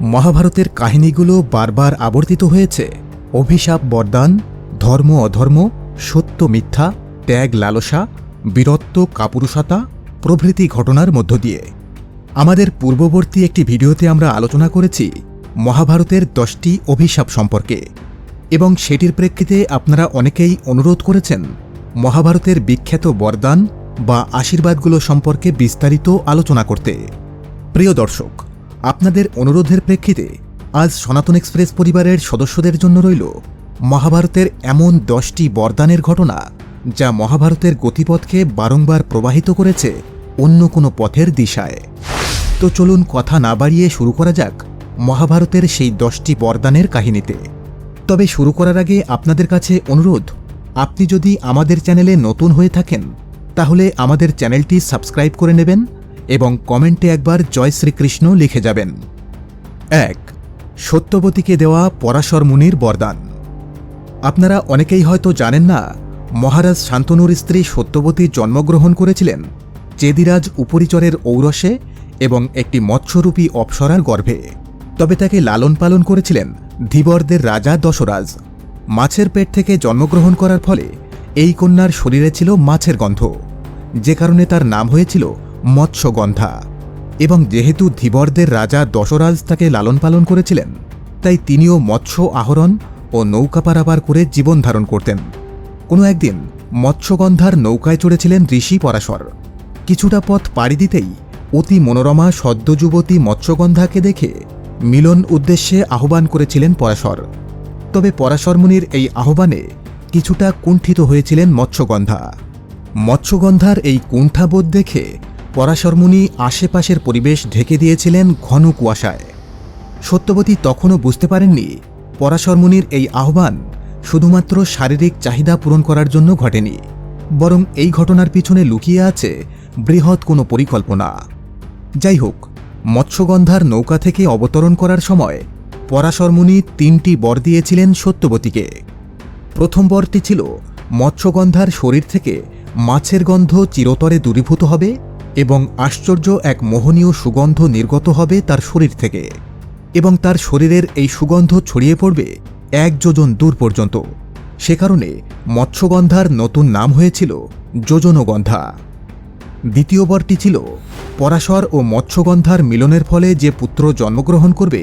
মহাভারতের কাহিনীগুলো বারবার আবর্তিত হয়েছে। অভিশাপ বরদান, ধর্ম অধর্ম, সত্য মিথ্যা, ত্যাগ লালসা, বীরত্ব কাপুরুষতা প্রভৃতি ঘটনার মধ্য দিয়ে। আমাদের পূর্ববর্তী একটি ভিডিওতে আমরা আলোচনা করেছি মহাভারতের দশটি অভিশাপ সম্পর্কে। এবং সেটির প্রেক্ষিতে আপনারা অনেকেই অনুরোধ করেছেন মহাভারতের বিখ্যাত বরদান বা আশীর্বাদগুলো সম্পর্কে বিস্তারিত আলোচনা করতে। প্রিয় দর্শক আপনাদের অনুরোধের প্রেক্ষিতে আজ সনাতন এক্সপ্রেস পরিবারের সদস্যদের জন্য রইল মহাভারতের এমন দশটি বরদানের ঘটনা যা মহাভারতের গতিপথকে বারংবার প্রবাহিত করেছে অন্য কোনো পথের দিশায়। তো চলুন কথা না বাড়িয়ে শুরু করা যাক মহাভারতের সেই দশটি বরদানের কাহিনীতে। তবে শুরু করার আগে আপনাদের কাছে অনুরোধ, আপনি যদি আমাদের চ্যানেলে নতুন হয়ে থাকেন, তাহলে আমাদের চ্যানেলটি সাবস্ক্রাইব করে নেবেন এবং কমেন্টে একবার জয় শ্রীকৃষ্ণ লিখে যাবেন। এক, সত্যবতীকে দেওয়া পরাশর মুনির বরদান। আপনারা অনেকেই হয়তো জানেন না, মহারাজ শান্তনুর স্ত্রী সত্যবতী জন্মগ্রহণ করেছিলেন চেদিরাজ উপরিচরের ঔরসে এবং একটি মৎস্যরূপী অপ্সরার গর্ভে। তবে তাকে লালন পালন করেছিলেন ধীবরদের রাজা দশরাজ। মাছের পেট থেকে জন্মগ্রহণ করার ফলে এই কন্যার শরীরে ছিল মাছের গন্ধ। যে কারণে তার নাম হয়েছিল মৎস্যগন্ধা। এবং যেহেতু ধীবরদের রাজা দশরাজ তাকে লালন পালন করেছিলেন, তাই তিনিও মৎস্য আহরণ ও নৌকা পারাপার করে জীবন ধারণ করতেন। কোনো একদিন মৎস্যগন্ধার নৌকায় চড়েছিলেন ঋষি পরাশর। কিছুটা পথ পাড়ি দিতেই অতি মনোরমা সদ্যযুবতী মৎস্যগন্ধাকে দেখে মিলন উদ্দেশ্যে আহ্বান করেছিলেন পরাশর। তবে পরাশরমুনির এই আহ্বানে কিছুটা কুণ্ঠিত হয়েছিলেন মৎস্যগন্ধা। মৎস্যগন্ধার এই কুণ্ঠাবোধ দেখে পরাশরমুনি আশেপাশের পরিবেশ ঢেকে দিয়েছিলেন ঘন কুয়াশায়। সত্যবতী তখনও বুঝতে পারেননি পরাশরমুনির এই আহ্বান শুধুমাত্র শারীরিক চাহিদা পূরণ করার জন্য ঘটেনি, বরং এই ঘটনার পিছনে লুকিয়ে আছে বৃহৎ কোনো পরিকল্পনা। যাই হোক, মৎস্যগন্ধার নৌকা থেকে অবতরণ করার সময় পরাশরমুনি তিনটি বর দিয়েছিলেন সত্যবতীকে। প্রথম বরটি ছিল মৎস্যগন্ধার শরীর থেকে মাছের গন্ধ চিরতরে দূরীভূত হবে এবং আশ্চর্য এক মোহনীয় সুগন্ধ নির্গত হবে তার শরীর থেকে। এবং তার শরীরের এই সুগন্ধ ছড়িয়ে পড়বে এক যোজন দূর পর্যন্ত। সে কারণে মৎস্যগন্ধার নতুন নাম হয়েছিল যোজনগন্ধা। দ্বিতীয় বরটি ছিল পরাশর ও মৎস্যগন্ধার মিলনের ফলে যে পুত্র জন্মগ্রহণ করবে,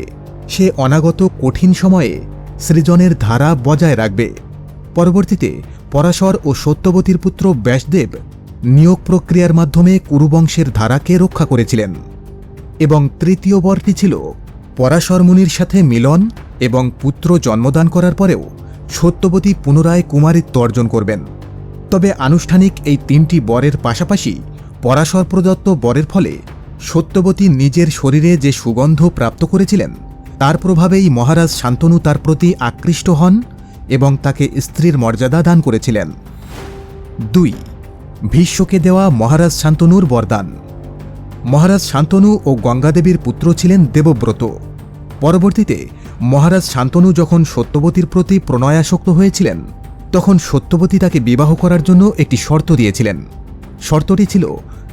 সে অনাগত কঠিন সময়ে সৃজনের ধারা বজায় রাখবে। পরবর্তীতে পরাশর ও সত্যবতীর পুত্র ব্যাসদেব নিয়োগ প্রক্রিয়ার মাধ্যমে কুরুবংশের ধারাকে রক্ষা করেছিলেন এবং তৃতীয় বরটি ছিল পরাশর মুনির সাথে মিলন এবং পুত্র জন্মদান করার পরেও সত্যবতী পুনরায় কুমারিত্ব অর্জন করবেন। তবে আনুষ্ঠানিক এই তিনটি বরের পাশাপাশি পরাশর প্রদত্ত বরের ফলে সত্যবতী নিজের শরীরে যে সুগন্ধ প্রাপ্ত করেছিলেন, তার প্রভাবেই মহারাজ শান্তনু তার প্রতি আকৃষ্ট হন এবং তাকে স্ত্রীর মর্যাদা দান করেছিলেন। দুই ভীষ্মকে দেওয়া মহারাজ শান্তনুর বরদান। মহারাজ শান্তনু ও গঙ্গাদেবীর পুত্র ছিলেন দেবব্রত। পরবর্তীতে মহারাজ শান্তনু যখন সত্যবতীর প্রতি প্রণয়াসক্ত হয়েছিলেন, তখন সত্যবতী তাকে বিবাহ করার জন্য একটি শর্ত দিয়েছিলেন। শর্তটি ছিল,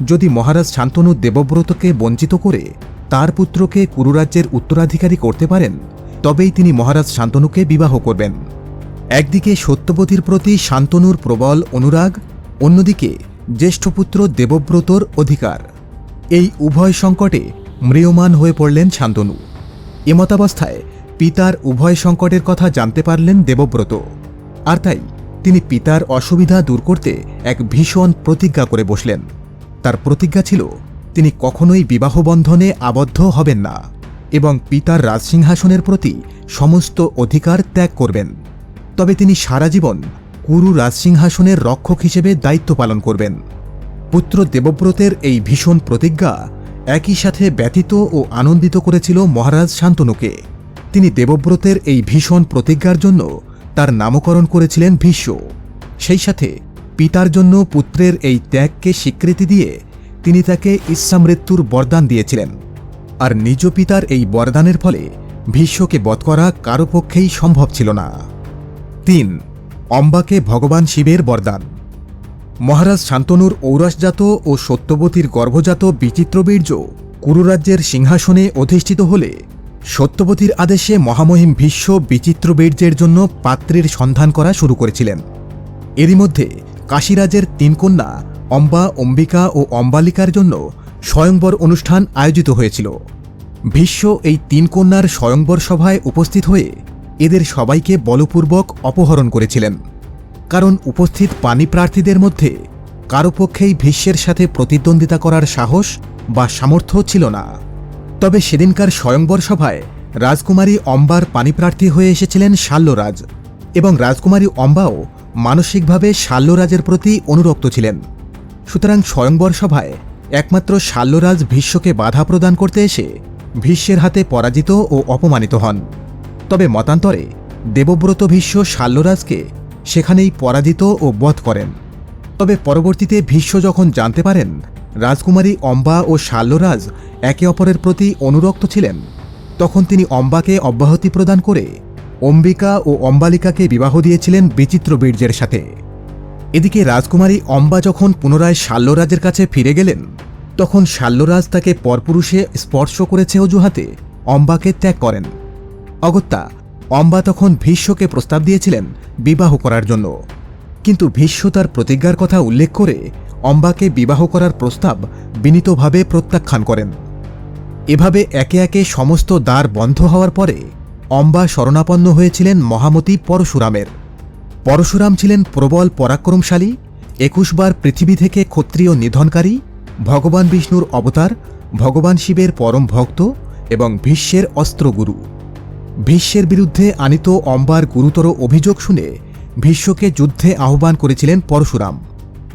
যদি মহারাজ শান্তনু দেবব্রতকে বঞ্চিত করে তার পুত্রকে কুরুরাজ্যের উত্তরাধিকারী করতে পারেন, তবেই তিনি মহারাজ শান্তনুকে বিবাহ করবেন। একদিকে সত্যবতীর প্রতি শান্তনুর প্রবল অনুরাগ অন্যদিকে জ্যেষ্ঠপুত্র দেবব্রতর অধিকার। এই উভয় সংকটে ম্রিয়মান হয়ে পড়লেন শান্তনু। এমতাবস্থায় পিতার উভয় সংকটের কথা জানতে পারলেন দেবব্রত। আর তাই তিনি পিতার অসুবিধা দূর করতে এক ভীষণ প্রতিজ্ঞা করে বসলেন। তার প্রতিজ্ঞা ছিল, তিনি কখনোই বিবাহবন্ধনে আবদ্ধ হবেন না এবং পিতার রাজসিংহাসনের প্রতি সমস্ত অধিকার ত্যাগ করবেন। তবে তিনি সারা জীবন কুরু রাজসিংহাসনের রক্ষক হিসেবে দায়িত্ব পালন করবেন। পুত্র দেবব্রতের এই ভীষণ প্রতিজ্ঞা একই সাথে ব্যতীত ও আনন্দিত করেছিল মহারাজ শান্তনুকে। তিনি দেবব্রতের এই ভীষণ প্রতিজ্ঞার জন্য তার নামকরণ করেছিলেন ভীষ্ম। সেই সাথে পিতার জন্য পুত্রের এই ত্যাগকে স্বীকৃতি দিয়ে তিনি তাকে ইচ্ছামৃত্যুর বরদান দিয়েছিলেন। আর নিজ পিতার এই বরদানের ফলে ভীষ্মকে বধ করা কারও পক্ষেই সম্ভব ছিল না। তিন অম্বাকে ভগবান শিবের বরদান। মহারাজ শান্তনুর ঔরসজাত ও সত্যবতীর গর্ভজাত বিচিত্রবীর্য কুরুরাজ্যের সিংহাসনে অধিষ্ঠিত হলে সত্যবতীর আদেশে মহামহিম ভীষ্ম বিচিত্র বীর্যের জন্য পাত্রীর সন্ধান করা শুরু করেছিলেন। এরই মধ্যে কাশীরাজের তিন কন্যা অম্বা, অম্বিকা ও অম্বালিকার জন্য স্বয়ংবর অনুষ্ঠান আয়োজিত হয়েছিল। ভীষ্ম এই তিন কন্যার স্বয়ংবর সভায় উপস্থিত হয়ে এদের সবাইকে বলপূর্বক অপহরণ করেছিলেন। কারণ উপস্থিত পানি প্রার্থীদের মধ্যে কারও পক্ষেই ভীষ্মের সাথে প্রতিদ্বন্দ্বিতা করার সাহস বা সামর্থ্য ছিল না। তবে সেদিনকার স্বয়ংবর সভায় রাজকুমারী অম্বার পানিপ্রার্থী হয়ে এসেছিলেন শাল্যরাজ এবং রাজকুমারী অম্বাও মানসিকভাবে শাল্যরাজের প্রতি অনুরক্ত ছিলেন। সুতরাং স্বয়ংবর সভায় একমাত্র শাল্যরাজ ভীষ্মকে বাধা প্রদান করতে এসে ভীষ্মের হাতে পরাজিত ও অপমানিত হন। তবে মতান্তরে দেবব্রত ভীষ্ম শাল্যরাজকে সেখানেই পরাজিত ও বধ করেন। তবে পরবর্তীতে ভীষ্ম যখন জানতে পারেন রাজকুমারী অম্বা ও শাল্যরাজ একে অপরের প্রতি অনুরক্ত ছিলেন, তখন তিনি অম্বাকে অব্যাহতি প্রদান করে অম্বিকা ও অম্বালিকাকে বিবাহ দিয়েছিলেন বিচিত্র বীর্যের সাথে। এদিকে রাজকুমারী অম্বা যখন পুনরায় শাল্যরাজের কাছে ফিরে গেলেন, তখন শাল্যরাজ তাকে পরপুরুষে স্পর্শ করেছে অজুহাতে অম্বাকে ত্যাগ করেন। অগত্যা, অম্বা তখন ভীষ্মকে প্রস্তাব দিয়েছিলেন বিবাহ করার জন্য। কিন্তু ভীষ্ম তার প্রতিজ্ঞার কথা উল্লেখ করে অম্বাকে বিবাহ করার প্রস্তাব বিনীতভাবে প্রত্যাখ্যান করেন। এভাবে একে একে সমস্ত দ্বার বন্ধ হওয়ার পরে অম্বা শরণাপন্ন হয়েছিলেন মহামতি পরশুরামের। পরশুরাম ছিলেন প্রবল পরাক্রমশালী, একুশবার পৃথিবী থেকে ক্ষত্রিয় নিধনকারী, ভগবান বিষ্ণুর অবতার, ভগবান শিবের পরম ভক্ত এবং ভীষ্মের অস্ত্রগুরু। ভীষ্মের বিরুদ্ধে আনিত অম্বার গুরুতর অভিযোগ শুনে ভীষ্মকে যুদ্ধে আহ্বান করেছিলেন পরশুরাম।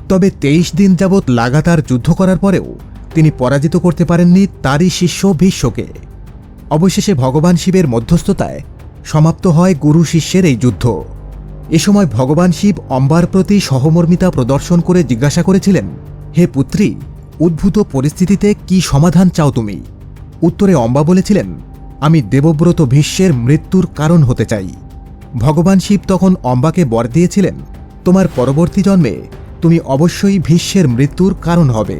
তবে তেইশ দিন যাবৎ লাগাতার যুদ্ধ করার পরেও তিনি পরাজিত করতে পারেননি তারই শিষ্য ভীষ্মকে অবশেষে ভগবান শিবের মধ্যস্থতায় সমাপ্ত হয় গুরু শিষ্যের এই যুদ্ধ। এ সময় ভগবান শিব অম্বার প্রতি সহমর্মিতা প্রদর্শন করে জিজ্ঞাসা করেছিলেন, হে পুত্রী, উদ্ভূত পরিস্থিতিতে কি সমাধান চাও তুমি? উত্তরে অম্বা বলেছিলেন আমি দেবব্রত ভীষ্মের মৃত্যুর কারণ হতে চাই। ভগবান শিব তখন অম্বাকে বর দিয়েছিলেন, তোমার পরবর্তী জন্মে তুমি অবশ্যই ভীষ্মের মৃত্যুর কারণ হবে।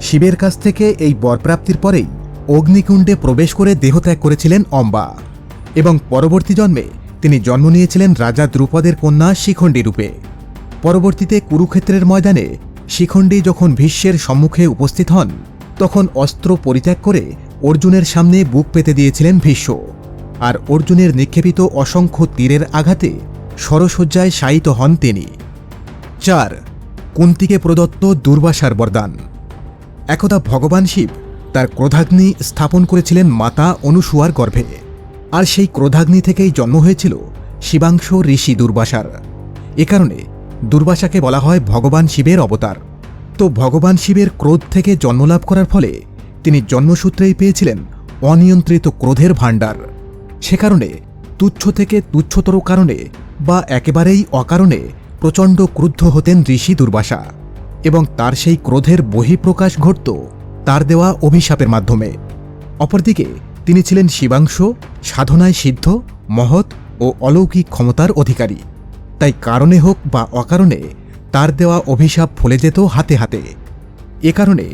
শিবের কাছ থেকে এই বরপ্রাপ্তির পরেই অগ্নিকুণ্ডে প্রবেশ করে দেহত্যাগ করেছিলেন অম্বা এবং পরবর্তী জন্মে তিনি জন্ম নিয়েছিলেন রাজা দ্রুপদের কন্যা শিখণ্ডী রূপে। পরবর্তীতে কুরুক্ষেত্রের ময়দানে শিখণ্ডী যখন ভীষ্মের সম্মুখে উপস্থিত হন, তখন অস্ত্র পরিত্যাগ করে অর্জুনের সামনে বুক পেতে দিয়েছিলেন ভীষ্ম। আর অর্জুনের নিক্ষেপিত অসংখ্য তীরের আঘাতে সরসজ্জায় শায়িত হন তিনি। চার, কুন্তিকে প্রদত্ত দুর্বাসার বরদান। একদা ভগবান শিব তার ক্রোধাগ্নি স্থাপন করেছিলেন মাতা অনুসুয়ার গর্ভে। আর সেই ক্রোধাগ্নি থেকেই জন্ম হয়েছিল শিবাংশ ঋষি দুর্বাসার। এ কারণে দুর্বাসাকে বলা হয় ভগবান শিবের অবতার। তো ভগবান শিবের ক্রোধ থেকে জন্মলাভ করার ফলে তিনি জন্মসূত্রেই পেয়েছিলেন অনিয়ন্ত্রিত ক্রোধের ভাণ্ডার। সে কারণে, তুচ্ছ থেকে তুচ্ছতর কারণে বা একেবারেই অকারণে প্রচণ্ড ক্রুদ্ধ হতেন ঋষি দুর্বাসা এবং তার সেই ক্রোধের বহিঃপ্রকাশ ঘটত তার দেওয়া অভিশাপের মাধ্যমে। অপরদিকে, তিনি ছিলেন শিবাংশ, সাধনায় সিদ্ধ, মহৎ ও অলৌকিক ক্ষমতার অধিকারী। তাই কারণে হোক বা অকারণে, তার দেওয়া অভিশাপ ফলে যেত হাতে হাতে। এ কারণে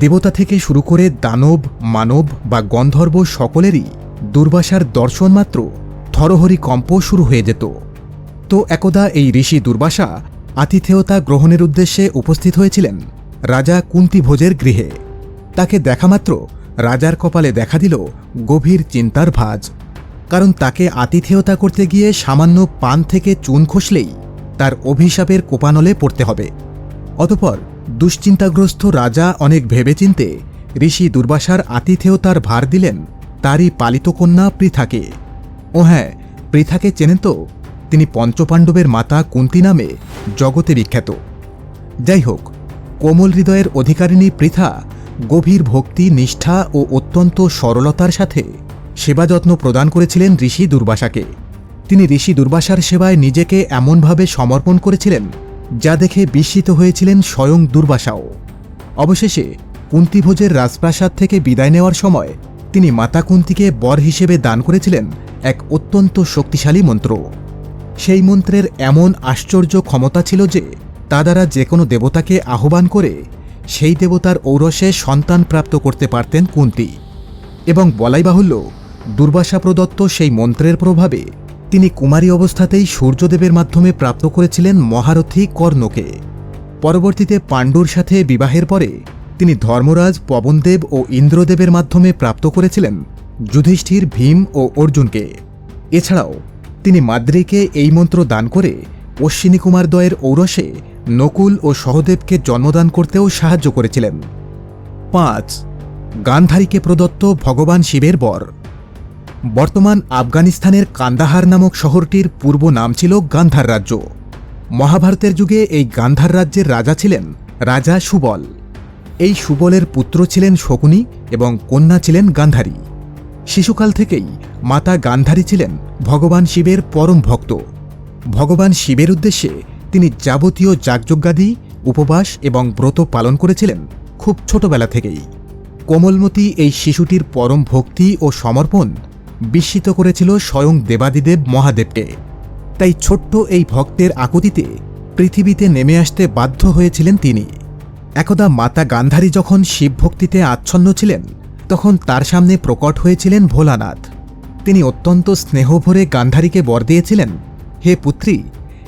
দেবতা থেকে শুরু করে দানব, মানব বা গন্ধর্ব সকলেরই দুর্বাসার দর্শন মাত্র থরহরি কম্প শুরু হয়ে যেত। তো একদা এই ঋষি দুর্বাসা আতিথেয়তা গ্রহণের উদ্দেশ্যে উপস্থিত হয়েছিলেন রাজা কুন্তিভোজের গৃহে। তাকে দেখামাত্র রাজার কপালে দেখা দিল গভীর চিন্তার ভাজ। কারণ তাকে আতিথেয়তা করতে গিয়ে সামান্য পান থেকে চুন খসলেই তার অভিশাপের কোপানলে পড়তে হবে। অতপর দুশ্চিন্তাগ্রস্ত রাজা অনেক ভেবেচিন্তে ঋষি দুর্বাসার আতিথেয় তার ভার দিলেন, তারই পালিত কন্যা পৃথাকে। ও হ্যাঁ পৃথাকে চেনেন তো? তিনি পঞ্চপাণ্ডবের মাতা কুন্তি নামে জগতে বিখ্যাত। যাই হোক, কোমল হৃদয়ের অধিকারিণী পৃথা গভীর ভক্তি, নিষ্ঠা ও অত্যন্ত সরলতার সাথে সেবা যত্ন প্রদান করেছিলেন ঋষি দুর্বাসাকে। তিনি ঋষি দুর্বাসার সেবায় নিজেকে এমনভাবে সমর্পণ করেছিলেন যা দেখে বিস্মিত হয়েছিলেন স্বয়ং দুর্বাসাও। অবশেষে কুন্তিভোজের রাজপ্রাসাদ থেকে বিদায় নেওয়ার সময় তিনি মাতা কুন্তিকে বর হিসেবে দান করেছিলেন এক অত্যন্ত শক্তিশালী মন্ত্র। সেই মন্ত্রের এমন আশ্চর্য ক্ষমতা ছিল যে তা দ্বারা যে কোনো দেবতাকে আহ্বান করে সেই দেবতার ঔরসে সন্তান প্রাপ্ত করতে পারতেন কুন্তি। এবং বলাই বাহুল্য দুর্বাসা প্রদত্ত সেই মন্ত্রের প্রভাবে তিনি কুমারী অবস্থাতেই সূর্যদেবের মাধ্যমে প্রাপ্ত করেছিলেন মহারথী কর্ণকে। পরবর্তীতে পাণ্ডুর সাথে বিবাহের পরে তিনি ধর্মরাজ, পবনদেব ও ইন্দ্রদেবের মাধ্যমে প্রাপ্ত করেছিলেন যুধিষ্ঠির, ভীম ও অর্জুনকে। এছাড়াও তিনি মাদ্রিকে এই মন্ত্র দান করে অশ্বিনী কুমার ঔরসে নকুল ও সহদেবকে জন্মদান করতেও সাহায্য করেছিলেন। পাঁচ, গান্ধারীকে প্রদত্ত ভগবান শিবের বর। বর্তমান আফগানিস্তানের কান্দাহার নামক শহরটির পূর্ব নাম ছিল গান্ধার রাজ্য। মহাভারতের যুগে এই গান্ধার রাজ্যের রাজা ছিলেন রাজা সুবল। এই সুবলের পুত্র ছিলেন শকুনি এবং কন্যা ছিলেন গান্ধারী। শিশুকাল থেকেই মাতা গান্ধারী ছিলেন ভগবান শিবের পরম ভক্ত। ভগবান শিবের উদ্দেশ্যে তিনি যাবতীয় যাগযজ্ঞাদি, উপবাস এবং ব্রত পালন করেছিলেন খুব ছোটবেলা থেকেই। কোমলমতি এই শিশুটির পরম ভক্তি ও সমর্পণ বিস্মিত করেছিল স্বয়ং দেবাদিদেব মহাদেবকে। তাই ছোট্ট এই ভক্তের আকুতিতে পৃথিবীতে নেমে আসতে বাধ্য হয়েছিলেন তিনি। একদা মাতা গান্ধারী যখন শিবভক্তিতে আচ্ছন্ন ছিলেন, তখন তার সামনে প্রকট হয়েছিলেন ভোলানাথ। তিনি অত্যন্ত স্নেহভরে গান্ধারীকে বর দিয়েছিলেন, হে পুত্রী,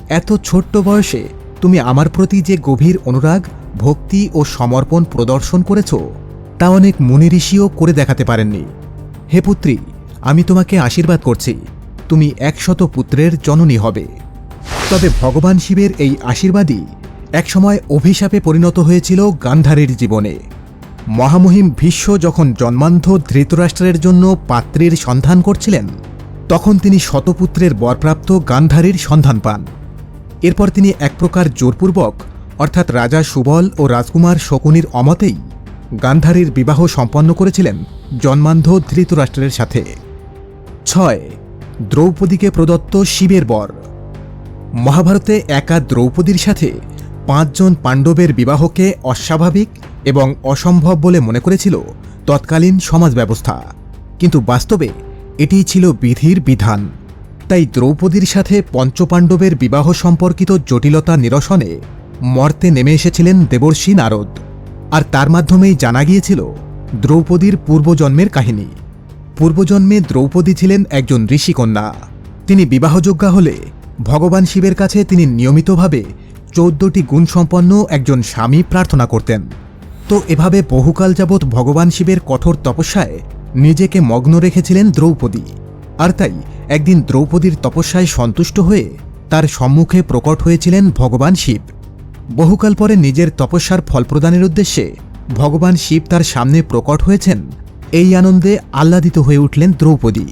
এত ছোট্ট বয়সে তুমি আমার প্রতি যে গভীর অনুরাগ, ভক্তি ও সমর্পণ প্রদর্শন করেছ, তা অনেক মুনি ঋষিও করে দেখাতে পারেননি। হে পুত্রী আমি তোমাকে আশীর্বাদ করছি। তুমি একশত পুত্রের জননী হবে। তবে ভগবান শিবের এই আশীর্বাদই একসময় অভিশাপে পরিণত হয়েছিল গান্ধারীর জীবনে। মহামহিম ভীষ্ম যখন জন্মান্ধ ধৃতরাষ্ট্রের জন্য পাত্রীর সন্ধান করছিলেন, তখন তিনি শতপুত্রের বরপ্রাপ্ত গান্ধারীর সন্ধান পান। এরপর তিনি এক প্রকার জোরপূর্বক, অর্থাৎ রাজা সুবল ও রাজকুমার শকুনির অমতেই গান্ধারীর বিবাহ সম্পন্ন করেছিলেন জন্মান্ধ ধৃতরাষ্ট্রের সাথে। ছয়, দ্রৌপদীকে প্রদত্ত শিবের বর। মহাভারতে একা দ্রৌপদীর সাথে পাঁচজন পাণ্ডবের বিবাহকে অস্বাভাবিক এবং অসম্ভব বলে মনে করেছিল তৎকালীন সমাজ ব্যবস্থা কিন্তু বাস্তবে এটিই ছিল বিধির বিধান। তাই দ্রৌপদীর সাথে পঞ্চপাণ্ডবের বিবাহ সম্পর্কিত জটিলতা নিরসনে মর্তে নেমে এসেছিলেন দেবর্ষী নারদ। আর তার মাধ্যমেই জানা গিয়েছিল দ্রৌপদীর পূর্বজন্মের কাহিনী। পূর্বজন্মে দ্রৌপদী ছিলেন একজন ঋষিকন্যা। তিনি বিবাহযোগ্যা হলে ভগবান শিবের কাছে তিনি নিয়মিতভাবে চৌদ্দটি গুণসম্পন্ন একজন স্বামী প্রার্থনা করতেন। তো এভাবে বহুকাল যাবৎ ভগবান শিবের কঠোর তপস্যায় নিজেকে মগ্ন রেখেছিলেন দ্রৌপদী। আর তাই একদিন দ্রৌপদীর তপস্যায় সন্তুষ্ট হয়ে তার সম্মুখে প্রকট হয়েছিলেন ভগবান শিব। বহুকাল পরে নিজের তপস্যার ফল প্রদানের উদ্দেশ্যে ভগবান শিব তার সামনে প্রকট হয়েছেন এই আনন্দে আহ্লাদিত হয়ে উঠলেন দ্রৌপদী।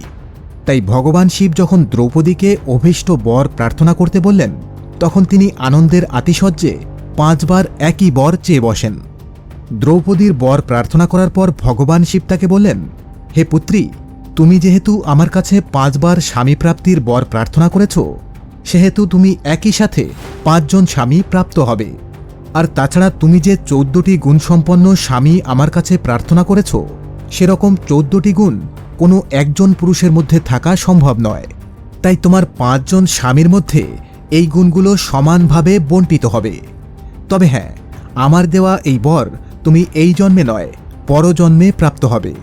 তাই ভগবান শিব যখন দ্রৌপদীকে অভীষ্ট বর প্রার্থনা করতে বললেন, তখন তিনি আনন্দের আতিশয্যে পাঁচবার একই বর চেয়ে বসেন। দ্রৌপদীর বর প্রার্থনা করার পর ভগবান শিব তাকে বললেন, হে পুত্রী, তুমি যেহেতু আমার কাছে পাঁচবার স্বামী প্রাপ্তির বর প্রার্থনা করেছ, সেহেতু তুমি একই সাথে পাঁচজন স্বামী প্রাপ্ত হবে। আর তাছাড়া তুমি যে চৌদ্দটি গুণসম্পন্ন স্বামী আমার কাছে প্রার্থনা করেছ সেরকম চৌদ্দটি গুণ কোনো একজন পুরুষের মধ্যে থাকা সম্ভব নয়। তাই তোমার পাঁচজন স্বামীর মধ্যে এই গুণগুলো সমানভাবে বন্টিত হবে। তবে হ্যাঁ আমার দেওয়া এই বর তুমি এই জন্মে নয়, পরজন্মে প্রাপ্ত হবে।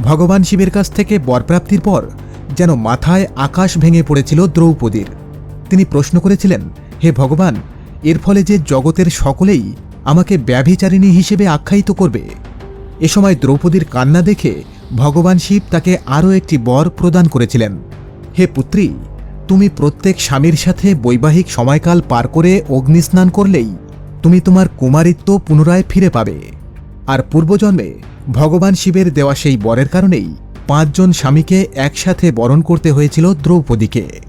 ভগবান শিবের কাছ থেকে বরপ্রাপ্তির পর যেন মাথায় আকাশ ভেঙে পড়েছিল দ্রৌপদীর। তিনি প্রশ্ন করেছিলেন, হে ভগবান, এর ফলে যে জগতের সকলেই আমাকে ব্যভিচারিণী হিসেবে আখ্যায়িত করবে এ সময় দ্রৌপদীর কান্না দেখে ভগবান শিব তাকে আরও একটি বর প্রদান করেছিলেন। হে পুত্রী, তুমি প্রত্যেক স্বামীর সাথে বৈবাহিক সময়কাল পার করে অগ্নিস্নান করলেই তুমি তোমার কুমারিত্ব পুনরায় ফিরে পাবে। আর পূর্বজন্মে ভগবান শিবের দেওয়া সেই বরের কারণেই পাঁচজন স্বামীকে একসাথে বরণ করতে হয়েছিল দ্রৌপদীকে।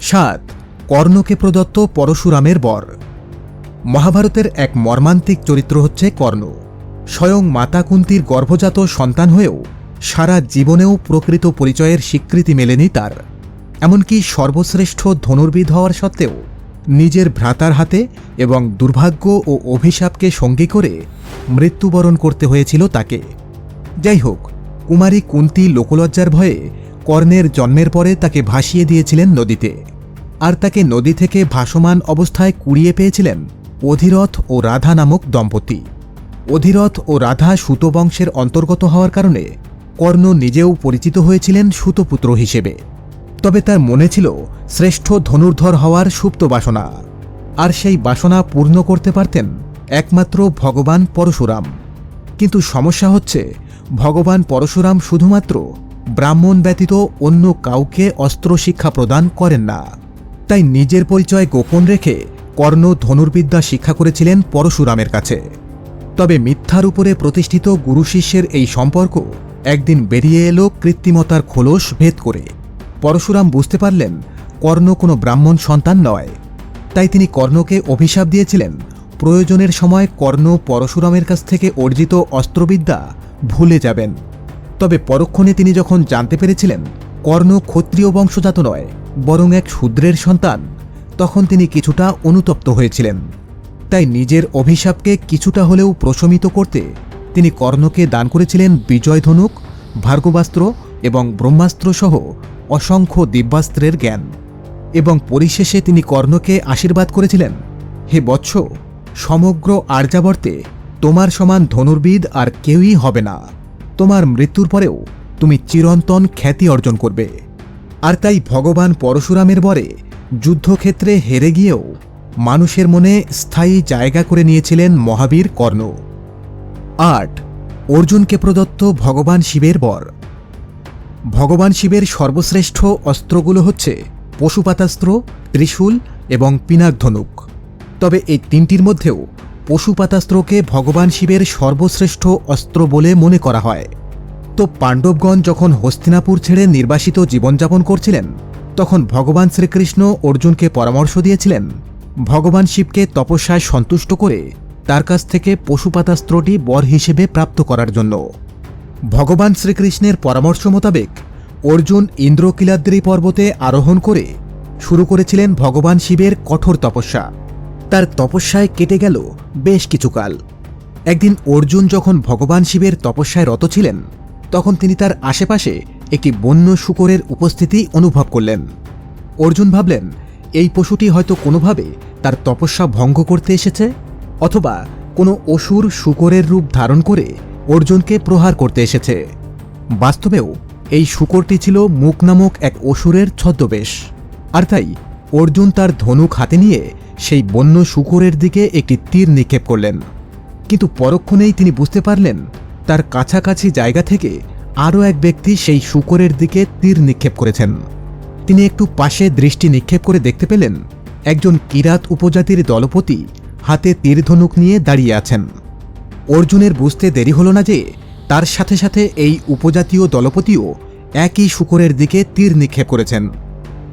সাত, কর্ণকে প্রদত্ত পরশুরামের বর। মহাভারতের এক মর্মান্তিক চরিত্র হচ্ছে কর্ণ। স্বয়ং মাতা কুন্তির গর্ভজাত সন্তান হয়েও সারা জীবনেও প্রকৃত পরিচয়ের স্বীকৃতি মেলেনি তার। এমনকি সর্বশ্রেষ্ঠ ধনুর্বিদ হওয়ার সত্ত্বেও নিজের ভ্রাতার হাতে এবং দুর্ভাগ্য ও অভিশাপকে সঙ্গী করে মৃত্যুবরণ করতে হয়েছিল তাকে। যাই হোক, কুমারী কুন্তি লোকলজ্জার ভয়ে কর্ণের জন্মের পরে তাকে ভাসিয়ে দিয়েছিলেন নদীতে। আর তাকে নদী থেকে ভাসমান অবস্থায় কুড়িয়ে পেয়েছিলেন অধিরথ ও রাধা নামক দম্পতি। অধিরথ ও রাধা সুত বংশের অন্তর্গত হওয়ার কারণে কর্ণ নিজেও পরিচিত হয়েছিলেন সুতপুত্র হিসেবে। তবে তার মনে ছিল শ্রেষ্ঠ ধনুর্ধর হওয়ার সুপ্ত বাসনা। আর সেই বাসনা পূর্ণ করতে পারতেন একমাত্র ভগবান পরশুরাম। কিন্তু সমস্যা হচ্ছে, ভগবান পরশুরাম শুধুমাত্র ব্রাহ্মণ ব্যতীত অন্য কাউকে অস্ত্র শিক্ষা প্রদান করেন না। তাই নিজের পরিচয় গোপন রেখে কর্ণ ধনুর্বিদ্যা শিক্ষা করেছিলেন পরশুরামের কাছে। তবে মিথ্যার উপরে প্রতিষ্ঠিত গুরু শিষ্যের এই সম্পর্ক একদিন বেরিয়ে এলো কৃত্রিমতার খোলস ভেদ করে। পরশুরাম বুঝতে পারলেন, কর্ণ কোনো ব্রাহ্মণ সন্তান নয়। তাই তিনি কর্ণকে অভিশাপ দিয়েছিলেন, প্রয়োজনের সময় কর্ণ পরশুরামের কাছ থেকে অর্জিত অস্ত্রবিদ্যা ভুলে যাবেন। তবে পরক্ষণে তিনি যখন জানতে পেরেছিলেন, কর্ণ ক্ষত্রিয় বংশজাত নয়, বরং এক শূদ্রের সন্তান, তখন তিনি কিছুটা অনুতপ্ত হয়েছিলেন। তাই নিজের অভিশাপকে কিছুটা হলেও প্রশমিত করতে তিনি কর্ণকে দান করেছিলেন বিজয় ধনুক, ভার্গবাস্ত্র এবং ব্রহ্মাস্ত্র সহ অসংখ্য দিব্যাস্ত্রের জ্ঞান। এবং পরিশেষে তিনি কর্ণকে আশীর্বাদ করেছিলেন, হে বৎস, সমগ্র আর্যাবর্তে তোমার সমান ধনুর্বিদ আর কেউই হবে না। তোমার মৃত্যুর পরেও তুমি চিরন্তন খ্যাতি অর্জন করবে। আর তাই ভগবান পরশুরামের বরে যুদ্ধক্ষেত্রে হেরে গিয়েও মানুষের মনে স্থায়ী জায়গা করে নিয়েছিলেন মহাবীর কর্ণ। আট, অর্জুনকে প্রদত্ত ভগবান শিবের বর। ভগবান শিবের সর্বশ্রেষ্ঠ অস্ত্রগুলো হচ্ছে পশুপাতাস্ত্র, ত্রিশূল এবং পিনাক ধনুক তবে এই তিনটির মধ্যেও পশুপাতাস্ত্রকে ভগবান শিবের সর্বশ্রেষ্ঠ অস্ত্র বলে মনে করা হয়। তো পাণ্ডবগণ যখন হস্তিনাপুর ছেড়ে নির্বাসিত জীবনযাপন করছিলেন, তখন ভগবান শ্রীকৃষ্ণ অর্জুনকে পরামর্শ দিয়েছিলেন ভগবান শিবকে তপস্যায় সন্তুষ্ট করে তার কাছ থেকে পশুপাতাস্ত্রটি বর হিসেবে প্রাপ্ত করার জন্য। ভগবান শ্রীকৃষ্ণের পরামর্শ মোতাবেক অর্জুন ইন্দ্রকিলাদ্রি পর্বতে আরোহণ করে শুরু করেছিলেন ভগবান শিবের কঠোর তপস্যা। তার তপস্যায় কেটে গেল বেশ কিছুকাল। একদিন অর্জুন যখন ভগবান শিবের তপস্যায় রত ছিলেন, তখন তিনি তার আশেপাশে একটি বন্য শুকরের উপস্থিতি অনুভব করলেন। অর্জুন ভাবলেন এই পশুটি হয়তো কোনোভাবে তার তপস্যা ভঙ্গ করতে এসেছে, অথবা কোনো অসুর শুকরের রূপ ধারণ করে অর্জুনকে প্রহার করতে এসেছে। বাস্তবেও এই শুকরটি ছিল মুখ নামক এক অসুরের ছদ্মবেশ, আর তাই অর্জুন তার ধনুক হাতে নিয়ে সেই বন্য শুকরের দিকে একটি তীর নিক্ষেপ করলেন। কিন্তু পরক্ষণেই তিনি বুঝতে পারলেন, তার কাছাকাছি জায়গা থেকে আরও এক ব্যক্তি সেই শুকরের দিকে তীর নিক্ষেপ করেছেন। তিনি একটু পাশে দৃষ্টি নিক্ষেপ করে দেখতে পেলেন একজন কিরাত উপজাতির দলপতি হাতে তীরধনুক নিয়ে দাঁড়িয়ে আছেন। অর্জুনের বুঝতে দেরি হল না যে তার সাথে সাথে এই উপজাতীয় দলপতিও একই শুকরের দিকে তীর নিক্ষেপ করেছেন।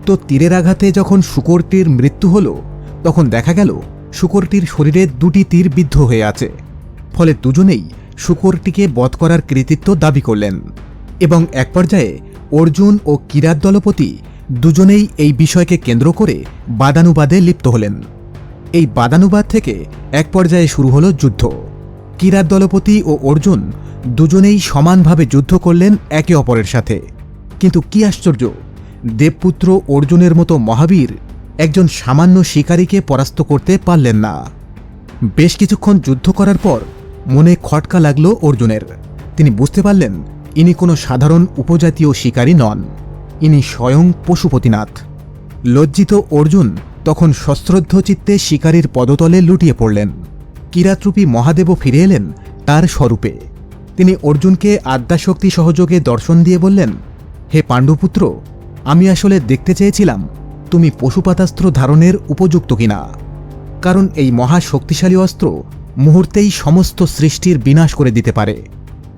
তো তীরের আঘাতে যখন শুকরটির মৃত্যু হল, তখন দেখা গেল শুকরটির শরীরে দুটি তীর বিদ্ধ হয়ে আছে। ফলে দুজনেই শুকরটিকে বধ করার কৃতিত্ব দাবি করলেন। এবং এক পর্যায়ে অর্জুন ও কিরাত দলপতি দুজনেই এই বিষয়কে কেন্দ্র করে বাদানুবাদে লিপ্ত হলেন। এই বাদানুবাদ থেকে এক পর্যায়ে শুরু হল যুদ্ধ। কিরাত দলপতি ও অর্জুন দুজনেই সমানভাবে যুদ্ধ করলেন একে অপরের সাথে। কিন্তু কি আশ্চর্য, দেবপুত্র অর্জুনের মতো মহাবীর একজন সামান্য শিকারীকে পরাস্ত করতে পারলেন না। বেশ কিছুক্ষণ যুদ্ধ করার পর মনে খটকা লাগল অর্জুনের। তিনি বুঝতে পারলেন, ইনি কোনো সাধারণ উপজাতীয় শিকারী নন। ইনি স্বয়ং পশুপতিনাথ। লজ্জিত অর্জুন তখন সশ্রদ্ধ চিত্তে শিকারীর পদতলে লুটিয়ে পড়লেন। কিরাতরূপী মহাদেবও ফিরে এলেন তার স্বরূপে। তিনি অর্জুনকে আদ্যাশক্তি সহযোগে দর্শন দিয়ে বললেন, হে পাণ্ডুপুত্র, আমি আসলে দেখতে চেয়েছিলাম তুমি পশুপাতাস্ত্র ধারণের উপযুক্ত কিনা। কারণ এই মহা শক্তিশালী অস্ত্র মুহূর্তেই সমস্ত সৃষ্টির বিনাশ করে দিতে পারে।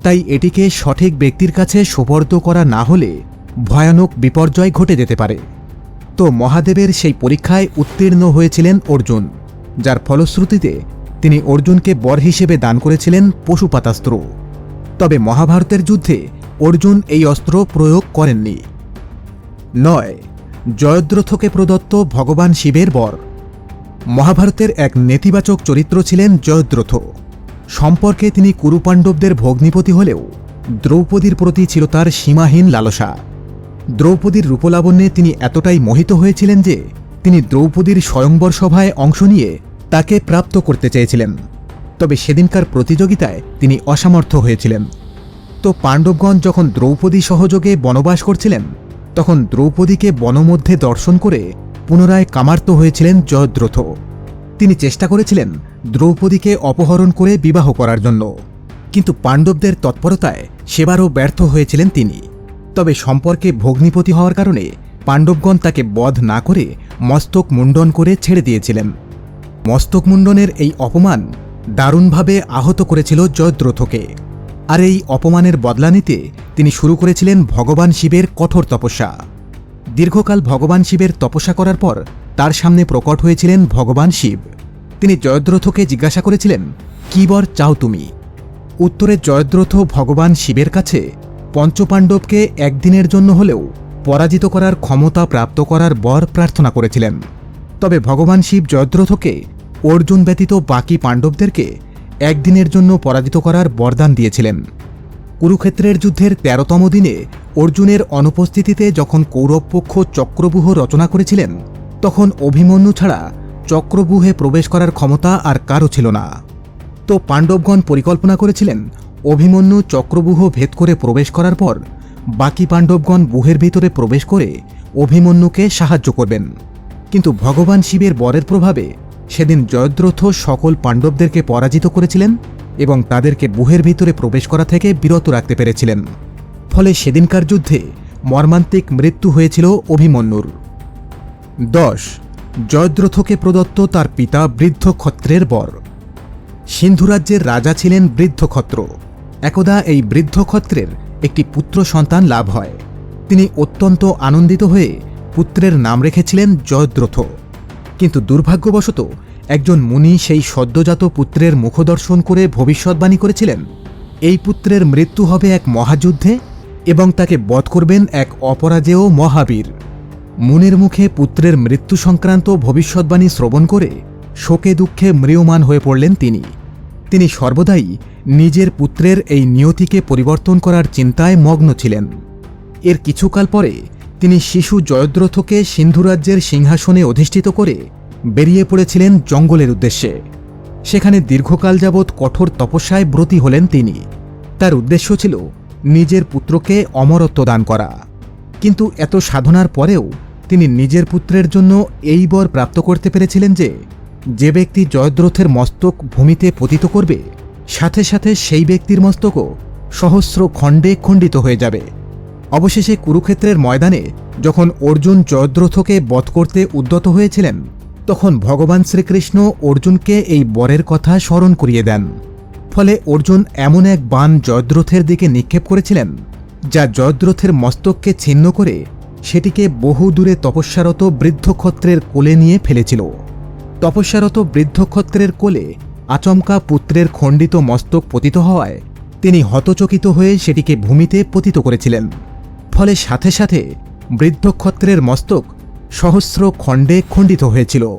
তাই এটিকে সঠিক ব্যক্তির কাছে সোপর্দ করা না হলে ভয়ানক বিপর্যয় ঘটে যেতে পারে। তো মহাদেবের সেই পরীক্ষায় উত্তীর্ণ হয়েছিলেন অর্জুন, যার ফলশ্রুতিতে তিনি অর্জুনকে বর হিসেবে দান করেছিলেন পশুপাতাস্ত্র। তবে মহাভারতের যুদ্ধে অর্জুন এই অস্ত্র প্রয়োগ করেননি। নয়, জয়দ্রথকে প্রদত্ত ভগবান শিবের বর। মহাভারতের এক নেতিবাচক চরিত্র ছিলেন জয়দ্রথ। সম্পর্কে তিনি কুরুপাণ্ডবদের ভগ্নিপতি হলেও দ্রৌপদীর প্রতি ছিল তার সীমাহীন লালসা। দ্রৌপদীর রূপলাবণ্যে তিনি এতটাই মোহিত হয়েছিলেন যে তিনি দ্রৌপদীর স্বয়ংবর সভায় অংশ নিয়ে তাকে প্রাপ্ত করতে চেয়েছিলেন। তবে সেদিনকার প্রতিযোগিতায় তিনি অসামর্থ্য হয়েছিলেন। তো পাণ্ডবগণ যখন দ্রৌপদী সহযোগে বনবাস করছিলেন, তখন দ্রৌপদীকে বনমধ্যে দর্শন করে পুনরায় কামার্ত হয়েছিলেন জয়দ্রথ। তিনি চেষ্টা করেছিলেন দ্রৌপদীকে অপহরণ করে বিবাহ করার জন্য। কিন্তু পাণ্ডবদের তৎপরতায় সেবারও ব্যর্থ হয়েছিলেন তিনি। তবে সম্পর্কে ভগ্নিপতি হওয়ার কারণে পাণ্ডবগণ তাকে বধ না করে মস্তক মুণ্ডন করে ছেড়ে দিয়েছিলেন। মস্তক মুণ্ডনের এই অপমান দারুণভাবে আহত করেছিল জয়দ্রথকে। আর এই অপমানের বদলা নিতে তিনি শুরু করেছিলেন ভগবান শিবের কঠোর তপস্যা। দীর্ঘকাল ভগবান শিবের তপস্যা করার পর তার সামনে প্রকট হয়েছিলেন ভগবান শিব। তিনি জয়দ্রথকে জিজ্ঞাসা করেছিলেন, কি বর চাও তুমি? উত্তরে জয়দ্রথ ভগবান শিবের কাছে পঞ্চপাণ্ডবকে একদিনের জন্য হলেও পরাজিত করার ক্ষমতা প্রাপ্ত করার বর প্রার্থনা করেছিলেন। তবে ভগবান শিব জয়দ্রথকে অর্জুন ব্যতীত বাকি পাণ্ডবদেরকে একদিনের জন্য পরাজিত করার বরদান দিয়েছিলেন। কুরুক্ষেত্রের যুদ্ধের তেরোতম দিনে অর্জুনের অনুপস্থিতিতে যখন কৌরবপক্ষ চক্রবুহ রচনা করেছিলেন, তখন অভিমন্যু ছাড়া চক্রবুহে প্রবেশ করার ক্ষমতা আর কারও ছিল না। তো পাণ্ডবগণ পরিকল্পনা করেছিলেন অভিমন্যু চক্রবুহ ভেদ করে প্রবেশ করার পর বাকি পাণ্ডবগণ বুহের ভিতরে প্রবেশ করে অভিমন্যুকে সাহায্য করবেন। কিন্তু ভগবান শিবের বরের প্রভাবে সেদিন জয়দ্রথ সকল পাণ্ডবদেরকে পরাজিত করেছিলেন এবং তাদেরকে বুহের ভিতরে প্রবেশ করা থেকে বিরত রাখতে পেরেছিলেন। ফলে সেদিনকার যুদ্ধে মর্মান্তিক মৃত্যু হয়েছিল অভিমন্যুর। দশ, জয়দ্রথকে প্রদত্ত তার পিতা বৃদ্ধ ক্ষত্রের বর সিন্ধুরাজ্যের রাজা ছিলেন বৃদ্ধ ক্ষত্র একদা এই বৃদ্ধ ক্ষত্রের একটি পুত্র সন্তান লাভ হয়। তিনি অত্যন্ত আনন্দিত হয়ে পুত্রের নাম রেখেছিলেন জয়দ্রথ। কিন্তু দুর্ভাগ্যবশত একজন মুনি সেই সদ্যজাত পুত্রের মুখদর্শন করে ভবিষ্যৎবাণী করেছিলেন। এই পুত্রের মৃত্যু হবে এক মহাযুদ্ধে এবং তাকে বধ করবেন এক অপরাজেয় মহাবীর। মুনির মুখে পুত্রের মৃত্যু সংক্রান্ত ভবিষ্যৎবাণী শ্রবণ করে শোকে দুঃখে ম্রিয়মান হয়ে পড়লেন তিনি। তিনি সর্বদাই নিজের পুত্রের এই নিয়তিকে পরিবর্তন করার চিন্তায় মগ্ন ছিলেন। এর কিছুকাল পরে তিনি শিশু জয়দ্রথকে সিন্ধুরাজ্যের সিংহাসনে অধিষ্ঠিত করে বেরিয়ে পড়েছিলেন জঙ্গলের উদ্দেশ্যে। সেখানে দীর্ঘকাল যাবৎ কঠোর তপস্যায় ব্রতী হলেন তিনি। তার উদ্দেশ্য ছিল নিজের পুত্রকে অমরত্ব দান করা। কিন্তু এত সাধনার পরেও তিনি নিজের পুত্রের জন্য এই বর প্রাপ্ত করতে পেরেছিলেন যে যে ব্যক্তি জয়দ্রথের মস্তক ভূমিতে পতিত করবে, সাথে সাথে সেই ব্যক্তির মস্তকও সহস্র খণ্ডে খণ্ডিত হয়ে যাবে। অবশেষে কুরুক্ষেত্রের ময়দানে যখন অর্জুন জয়দ্রথকে বধ করতে উদ্যত হয়েছিলেন, তখন ভগবান শ্রীকৃষ্ণ অর্জুনকে এই বরের কথা স্মরণ করিয়ে দেন। ফলে অর্জুন এমন এক বাণ জয়দ্রথের দিকে নিক্ষেপ করেছিলেন, যা জয়দ্রথের মস্তককে ছিন্ন করে সেটিকে বহু দূরে তপস্যারত বৃদ্ধক্ষত্রের কোলে নিয়ে ফেলেছিল। তপস্যারত বৃদ্ধক্ষত্রের কোলে আচমকা পুত্রের খণ্ডিত মস্তক পতিত হওয়ায় তিনি হতচকিত হয়ে সেটিকে ভূমিতে পতিত করেছিলেন। ফলে সাথে সাথে বৃদ্ধক্ষত্রের মস্তক সহস্র খণ্ডে খণ্ডিত হয়েছিল।